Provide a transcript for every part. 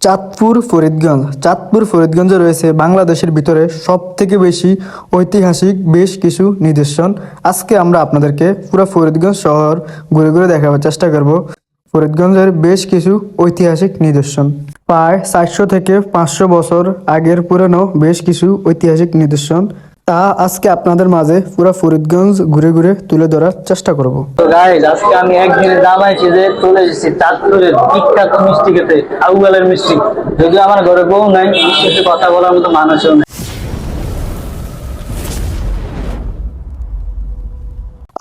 চাঁদপুর ফরিদগঞ্জ। চাঁদপুর ফরিদগঞ্জে রয়েছে বাংলাদেশের ভিতরে সব থেকে বেশি ঐতিহাসিক বেশ কিছু নিদর্শন। আজকে আমরা আপনাদেরকে পুরো ফরিদগঞ্জ শহর ঘুরে ঘুরে দেখাবার চেষ্টা করব। ফরিদগঞ্জের বেশ কিছু ঐতিহাসিক নিদর্শন। প্রায় চারশো থেকে পাঁচশো বছর আগের পুরনো বেশ কিছু ঐতিহাসিক নিদর্শন। তা আজকে আপনাদের মাঝে পুরো ফরিদগঞ্জ ঘুরে ঘুরে তুলে ধরার চেষ্টা করব। তো গাইজ আজকে আমি একদিনে দামাইছি যে চলে এসেছি চাঁদপুরের বিখ্যাত মিষ্টি খেতে আউগালের মিষ্টি। যদিও আমার ঘরে বউ নাই মিষ্টিতে কথা বলার মতো মানুষও নেই।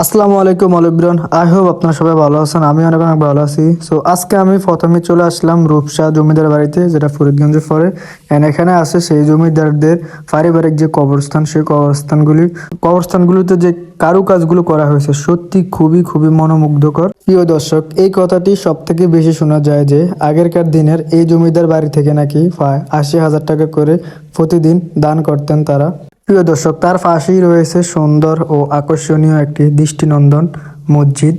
আসসালামু আলাইকুম আলিব্রন আই হোপ আপনারা সবাই ভালো আছেন, আমি অনেক অনেক ভালো আছি। সো আজকে আমি প্রথমে চলে আসলাম রূপসা জমিদার বাড়িতে, যেটা ফরিদগঞ্জে পড়ে। এন্ড এখানে আছে সেই জমিদারদের পারিবারিক যে কবরস্থান, সেই কবরস্থানগুলি। কবরস্থানগুলিতে যে কারুকাজগুলো করা হয়েছে, সত্যি খুবই খুবই মনোমুগ্ধকর। প্রিয় দর্শক, এই কথাটি সব থেকে বেশি শোনা যায় যে, আগেরকার দিনের এই জমিদার বাড়ি থেকে নাকি আশি হাজার টাকা করে প্রতিদিন দান করতেন তারা। প্রিয় দর্শক, তার পাশেই রয়েছে সুন্দর ও আকর্ষণীয় একটি দৃষ্টিনন্দন মসজিদ।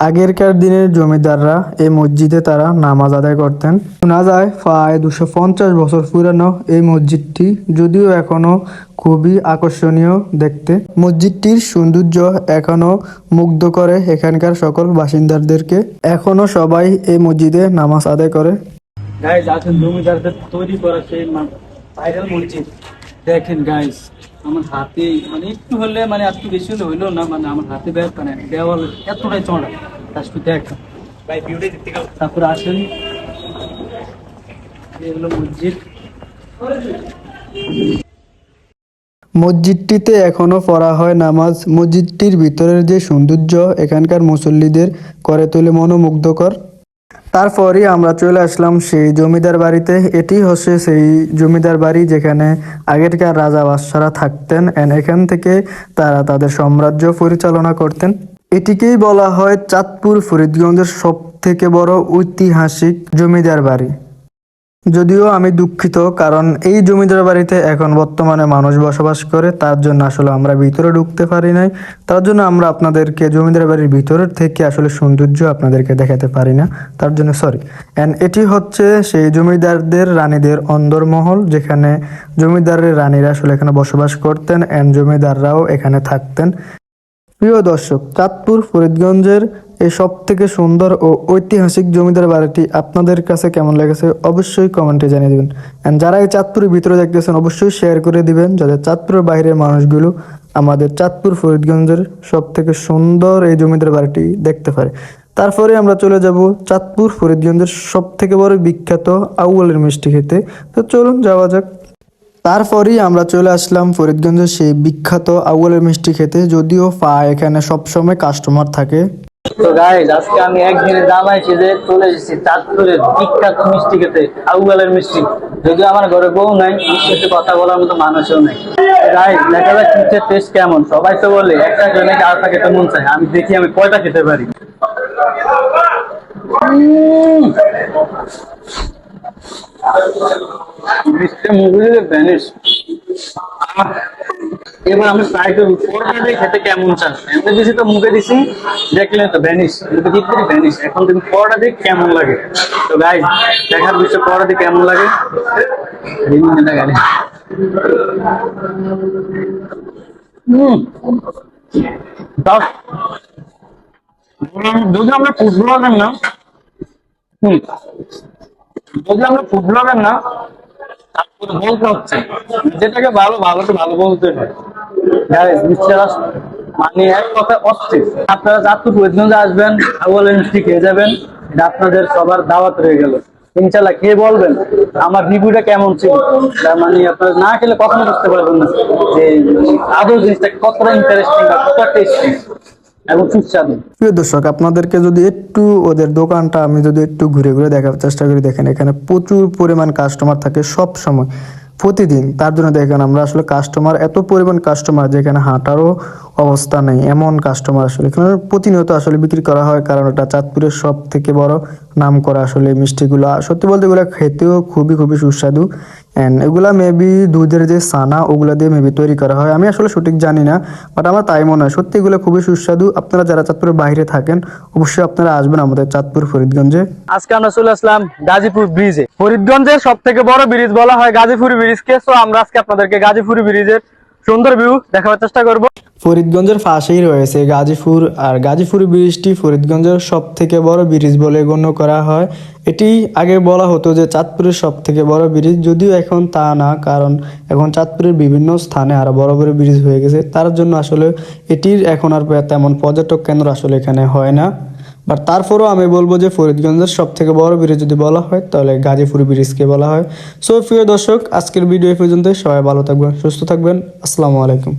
আগেরকার দিনের জমিদাররা এই মসজিদে তারা নামাজ আদায় করতেন। শোনা যায়, প্রায় দুশো পঞ্চাশ বছর পুরানো এই মসজিদটি যদিও এখনও খুবই আকর্ষণীয় দেখতে। মসজিদটির সৌন্দর্য এখনও মুগ্ধ করে এখানকার সকল বাসিন্দাদেরকে। এখনও সবাই এই মসজিদে নামাজ আদায় করে। জমিদারদের তৈরি করা সেই মসজিদ। দেখেন গাইজ আমার হাতে মানে একটু হলে মানে একটু বেশি হলে হইল না মানে আমার হাতে ব্যাগ মানে দেওয়াল এতটাই চড়া। তা একটু দেখেন তারপরে আসেন। এগুলো মসজিদ। মসজিদটিতে এখনও পড়া হয় নামাজ। মসজিদটির ভিতরের যে সৌন্দর্য এখানকার মুসল্লিদের করে তোলে মনোমুগ্ধকর। তারপরই আমরা চলে আসলাম সেই জমিদার বাড়িতে। এটি হচ্ছে সেই জমিদার বাড়ি যেখানে আগেরকার রাজা বাদশারা থাকতেন এন এখান থেকে তারা তাদের সাম্রাজ্য পরিচালনা করতেন। এটিকেই বলা হয় চাঁদপুর ফরিদগঞ্জের সব থেকে বড় ঐতিহাসিক জমিদার বাড়ি। যদিও আমি দুঃখিত, কারণ এই জমিদার বাড়িতে এখন বর্তমানে মানুষ বসবাস করে, তার জন্য আসলে আমরা ভিতরে ঢুকতে পারি নাই। তার জন্য আমরা আপনাদেরকে জমিদার বাড়ির ভিতরের থেকে আসলে সৌন্দর্য আপনাদেরকে দেখাতে পারি না। তার জন্য সরি অ্যান্ড এটি হচ্ছে সেই জমিদারদের, রানীদের অন্দরমহল, যেখানে জমিদারের রানীরা আসলে এখানে বসবাস করতেন অ্যান্ড জমিদাররাও এখানে থাকতেন। প্রিয় দর্শক, চাঁদপুর, ফরিদগঞ্জের এই সব থেকে সুন্দর ও ঐতিহাসিক জমিদার বাড়িটি আপনাদের কাছে কেমন লেগেছে অবশ্যই কমেন্টে জানিয়ে দেবেন। অ্যান্ড যারা এই চাঁদপুরের ভিতরে দেখতেছেন, অবশ্যই শেয়ার করে দিবেন যাতে চাঁদপুরের বাইরের মানুষগুলো আমাদের চাঁদপুর, ফরিদগঞ্জের সব থেকে সুন্দর এই জমিদার বাড়িটি দেখতে পারে। তারপরে আমরা চলে যাব চাঁদপুর, ফরিদগঞ্জের সব থেকে বড় বিখ্যাত আউয়ালের মিষ্টি খেতে। তো চলুন যাওয়া যাক তারপরেই আমরা চলে আসলাম ফরিদগঞ্জের সেই বিখ্যাত আউয়ালের মিষ্টি খেতে, যদিও পা এখানে সবসময় কাস্টমার থাকে। তো গাইজ আজকে আমি একদিনে জামাই সেজে চলে এসেছি চাঁদপুরের বিখ্যাত মিষ্টি খেতে আউগালের মিষ্টি। যদিও আমার ঘরে বউ নাই মিষ্টিতে কথা বলার মতো মানুষও নেই। গাইজ দেখা যাক টেস্ট কেমন? সবাই তো বলে, একটা নাকি আরেকটা খেতে মন চায়। আমি দেখি আমি কয়টা খেতে পারি। উম। মিষ্টি মুগুলিতে ভ্যানিশ এবার আমি ট্রাই করব। পরোটা দিয়ে খেতে কেমন চান? এমনি দিছি তো মুখে দিছি। দেখলে তো ভ্যানিশ মুখে দিতে ভ্যানিশ এখন তুমি পরোটা দিয়ে কেমন লাগে? তো গাই দেখার বিষয় পরোটা দিয়ে কেমন লাগে? রিমিনে না গাড়ি হুম। দাও। যদি আমরা ফুড ব্লগার না। হুম। যদি আমরা ফুড ব্লগার না বলতে হচ্ছে। যেটাকে ভালো ভালো তো ভালো বলতে রস মানে এক কথা অস্থির। আপনারা চাঁদপুর ফরিদগঞ্জে আসবেন আগুয়ালের মিষ্টি খেয়ে যাবেন, এটা আপনাদের সবার দাওয়াত রয়ে গেল। ইনশাল্লাহ খেয়ে বলবেন। আমার রিভিউটা কেমন ছিল? মানে আপনারা না খেলে কখনো বুঝতে পারবেন না যে আদৌ জিনিসটা কতটা ইন্টারেস্টিং বা কতটা টেস্টি প্রিয় দর্শক, আপনাদেরকে যদি একটু ওদের দোকানটা আমি যদি একটু ঘুরে ঘুরে দেখার চেষ্টা করি, দেখেন এখানে প্রচুর পরিমাণ কাস্টমার থাকে সব সময়, প্রতিদিন। তার জন্য দেখেন আমরা আসলে কাস্টমার এত পরিমাণ কাস্টমার যেখানে হাঁটারও অবস্থা নেই, এমন কাস্টমার আসলে। এখানে প্রতিনিয়ত আসলে বিক্রি করা হয়, কারণ এটা চাঁদপুরের সব থেকে বড় নাম করা আসলে মিষ্টিগুলা, সত্যি বলতে এগুলো খেতেও খুবই খুবই সুস্বাদু। অ্যান্ড এগুলা মেবি দুধের যে সানা ওগুলা দিয়ে মেবি তৈরি করা হয়। আমি আসলে সঠিক জানি না বাট আমার তাই মনে হয়। সত্যি এগুলো খুবই সুস্বাদু। আপনারা যারা চাঁদপুরের বাইরে থাকেন, অবশ্যই আপনারা আসবেন আমাদের চাঁদপুর ফরিদগঞ্জে। আজকে আমরা চলে আসলাম গাজীপুর ব্রিজে ফরিদগঞ্জের সব থেকে বড় ব্রিজ বলা হয় গাজীপুর ব্রিজকে তো আমরা আজকে আপনাদেরকে গাজীপুর ব্রিজের সুন্দর ভিউ দেখাবার চেষ্টা করব। ফরিদগঞ্জের পাশেই রয়েছে গাজীপুর, আর গাজীপুর ব্রিজটি ফরিদগঞ্জের সব থেকে বড় ব্রিজ বলে গণ্য করা হয়। এটি আগে বলা হতো যে চাঁদপুরের সব থেকে বড় ব্রিজ, যদিও এখন তা না, কারণ এখন চাঁদপুরের বিভিন্ন স্থানে আরও বড় বড় ব্রিজ হয়ে গেছে। তার জন্য আসলে এটির এখন আর তেমন পর্যটক কেন্দ্র আসলে এখানে হয় না। বাট তারপরেও আমি বলব যে ফরিদগঞ্জের সব থেকে বড় ব্রিজ যদি বলা হয়, তাহলে গাজীপুর ব্রিজকে বলা হয়। সো প্রিয় দর্শক, আজকের ভিডিও পর্যন্ত সবাই ভালো থাকবেন, সুস্থ থাকবেন। আসসালামু আলাইকুম।